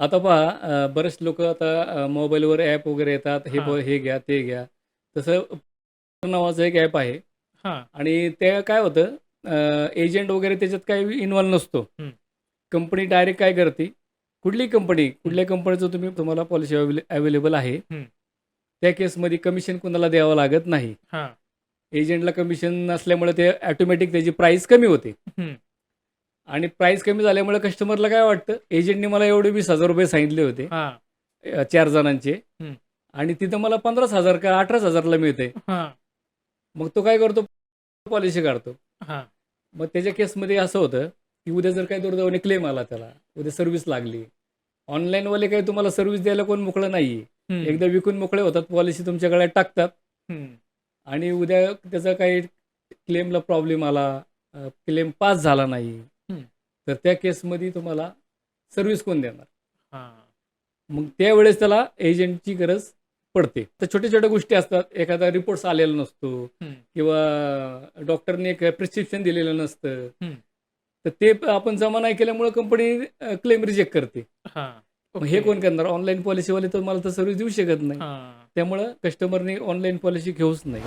आता पहा अ, बरेच लोक आता अ, मोबाईलवर ॲप वगैरे येतात हे हां. ब हे घ्या ते घ्या तसं नावाचं एक ॲप आहे हां. आणि ते काय होतं एजंट वगैरे त्याच्यात काही इन्व्हॉल्व नसतो हं. कंपनी डायरेक्ट काय करते कुठलीही कंपनी कुठल्या कंपनीचं तुम्ही तुम्हाला पॉलिसी अवेले अवेलेबल आहे हं. त्या केसमध्ये कमिशन कुणाला द्यावं लागत नाही हां. एजंटला कमिशन नसल्यामुळे ते ऑटोमॅटिक त्याची प्राईस कमी होते हं. आणि प्राईस कमी झाल्यामुळे कस्टमरला काय वाटतं एजंटने मला एवढे वीस हजार रुपये सांगितले होते हां. अ, चार जणांचे. आणि तिथं मला पंधराच हजार का अठराच हजारला मिळते हां. मग तो काय करतो पॉलिसी काढतो हां. मग त्याच्या केसमध्ये असं होतं की उद्या जर काही दुर्दैवाने क्लेम आला त्याला उद्या सर्व्हिस लागली ऑनलाईनवाले काही तुम्हाला सर्व्हिस द्यायला कोण मोकळं नाही. एकदा विकून मोकळे होतात पॉलिसी तुमच्या गळ्यात टाकतात. आणि उद्या त्याचा काही क्लेमला प्रॉब्लेम आला क्लेम पास झाला नाही. तर त्या केसमध्ये तुम्हाला सर्व्हिस कोण देणार हां. मग त्यावेळेस त्याला एजंटची गरज पडते तर छोट्या छोट्या गोष्टी असतात एखादा रिपोर्ट्स आलेला नसतो. किंवा डॉक्टरने एक प्रिस्क्रिप्शन दिलेलं नसतं. तर ते आपण जमा नाही केल्यामुळे कंपनी क्लेम रिजेक्ट करते हां. हे. कोण करणार ऑनलाईन पॉलिसीवाले तर मला तर सर्व्हिस देऊ शकत नाही. त्यामुळं कस्टमरने ऑनलाईन पॉलिसी घेऊच नाही